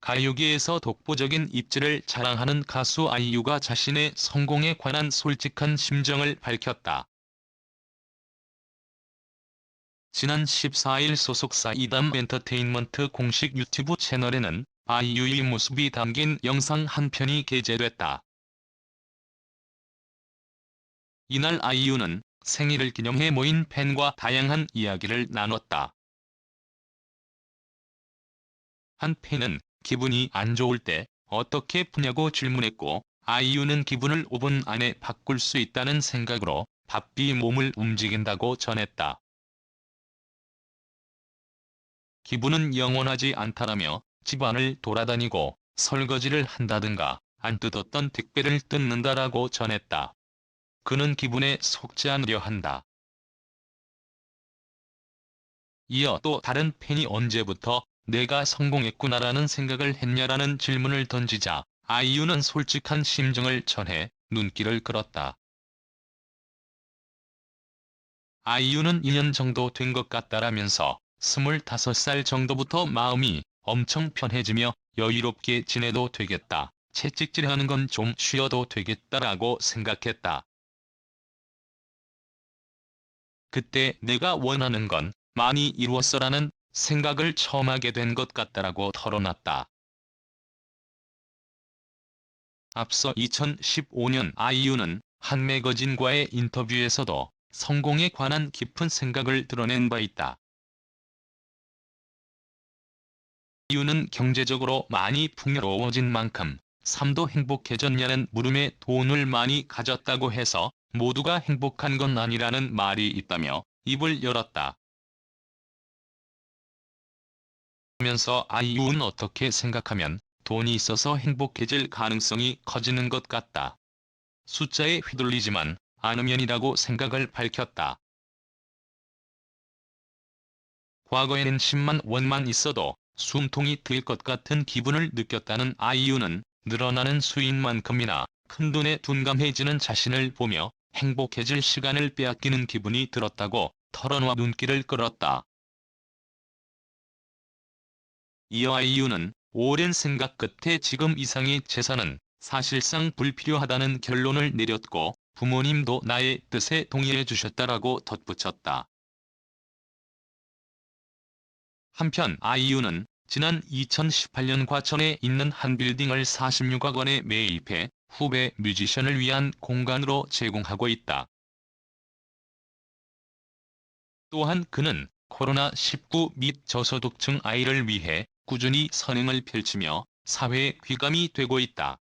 가요계에서 독보적인 입지를 자랑하는 가수 아이유가 자신의 성공에 관한 솔직한 심정을 밝혔다. 지난 14일 소속사 이담 엔터테인먼트 공식 유튜브 채널에는 아이유의 모습이 담긴 영상 한 편이 게재됐다. 이날 아이유는 생일을 기념해 모인 팬과 다양한 이야기를 나눴다. 한 팬은 기분이 안 좋을 때 어떻게 푸냐고 질문했고 아이유는 기분을 5분 안에 바꿀 수 있다는 생각으로 바삐 몸을 움직인다고 전했다. 기분은 영원하지 않다라며 집안을 돌아다니고 설거지를 한다든가 안 뜯었던 택배를 뜯는다라고 전했다. 그는 기분에 속지 않으려 한다. 이어 또 다른 팬이 언제부터 내가 성공했구나라는 생각을 했냐라는 질문을 던지자 아이유는 솔직한 심정을 전해 눈길을 끌었다. 아이유는 2년 정도 된 것 같다라면서 25살 정도부터 마음이 엄청 편해지며 여유롭게 지내도 되겠다. 채찍질하는 건 좀 쉬어도 되겠다라고 생각했다. 그때 내가 원하는 건 많이 이루었어라는 생각을 처음 하게 된 것 같다라고 털어놨다. 앞서 2015년 아이유는 한 매거진과의 인터뷰에서도 성공에 관한 깊은 생각을 드러낸 바 있다. 이유는 경제적으로 많이 풍요로워진 만큼 삶도 행복해졌냐는 물음에 돈을 많이 가졌다고 해서 모두가 행복한 건 아니라는 말이 있다며 입을 열었다. 하면서 아이유는 어떻게 생각하면 돈이 있어서 행복해질 가능성이 커지는 것 같다. 숫자에 휘둘리지만 않으면이라고 생각을 밝혔다. 과거에는 10만 원만 있어도 숨통이 트일 것 같은 기분을 느꼈다는 아이유는 늘어나는 수익만큼이나 큰돈에 둔감해지는 자신을 보며 행복해질 시간을 빼앗기는 기분이 들었다고 털어놓아 눈길을 끌었다. 이어 아이유는 오랜 생각 끝에 지금 이상의 재산은 사실상 불필요하다는 결론을 내렸고 부모님도 나의 뜻에 동의해 주셨다라고 덧붙였다. 한편 아이유는 지난 2018년 과천에 있는 한 빌딩을 46억 원에 매입해 후배 뮤지션을 위한 공간으로 제공하고 있다. 또한 그는 코로나19 및 저소득층 아이를 위해 꾸준히 선행을 펼치며 사회에 귀감이 되고 있다.